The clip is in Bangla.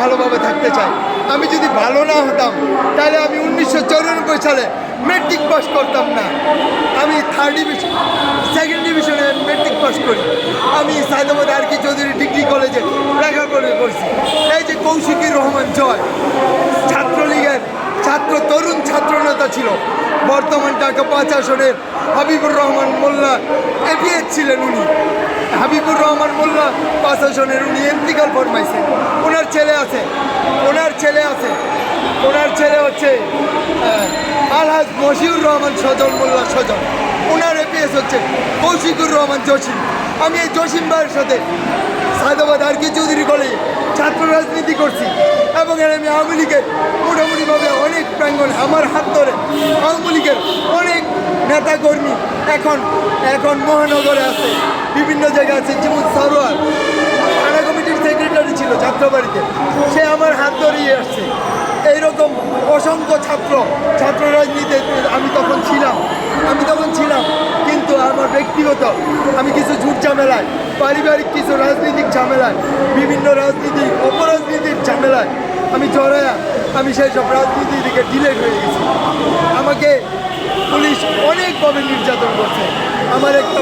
ভালোভাবে থাকতে চাই। আমি যদি ভালো না হতাম, তাহলে আমি উনিশশো চৌরানব্বই সালে মেট্রিক পাস করতাম না। আমি থার্ড ডিভিশন সেকেন্ড ডিভিশনে মেট্রিক পাস করি। আমি সায়দাবাদ আর কি চৌধুরী ডিগ্রি কলেজে লেখাপড়া করছি। এই যে কৌশিকী রহমান জয়, ছাত্রলীগের ছাত্র, তরুণ ছাত্র নেতা ছিল। বর্তমান ঢাকা পাঁচ আসনের হাবিবুর রহমান মোল্লা এপিএস ছিলেন উনি। হাবিবুর রহমান মোল্লা পাঁচ আসনের উনি এন্তিকাল ওনার ছেলে আছে, ওনার ছেলে আছে, ওনার ছেলে হচ্ছে আলহাজ মশিউর রহমান সজল, মোল্লা সজল। ওনার এপিএস হচ্ছে কৌশিকুর রহমান জসিম। আমি এই জসিম ভাইয়ের সাথে সায়দাবাদ আর কি চৌধুরী কলেজে ছাত্র রাজনীতি করছি এবং এর আমি আওয়ামী লীগের মোটামুটিভাবে অনেক প্রাঙ্গণ আমার হাত ধরে আওয়ামী লীগের অনেক নেতাকর্মী এখন এখন মহানগরে আছে, বিভিন্ন জায়গায় আছে, যেমন সারোয়ার। থানা কমিটির সেক্রেটারি ছিল যাত্রাবাড়িতে সে আমার হাত ধরিয়ে আসছে। এইরকম অসংখ্য ছাত্র ছাত্র রাজনীতিতে আমি তখন ছিলাম, আমি তখন ছিলাম, কিন্তু আমার ব্যক্তিগত আমি কিছু ঝুট ঝামেলায়, পারিবারিক কিছু রাজনৈতিক ঝামেলায়, বিভিন্ন রাজনীতিক অপরাজনীতির ঝামেলায় আমি জড়ায়া আমি সেই সব রাজনীতি থেকে ডিলেট হয়ে গেছি। আমাকে পুলিশ অনেকভাবে নির্যাতন করছে। আমার একটা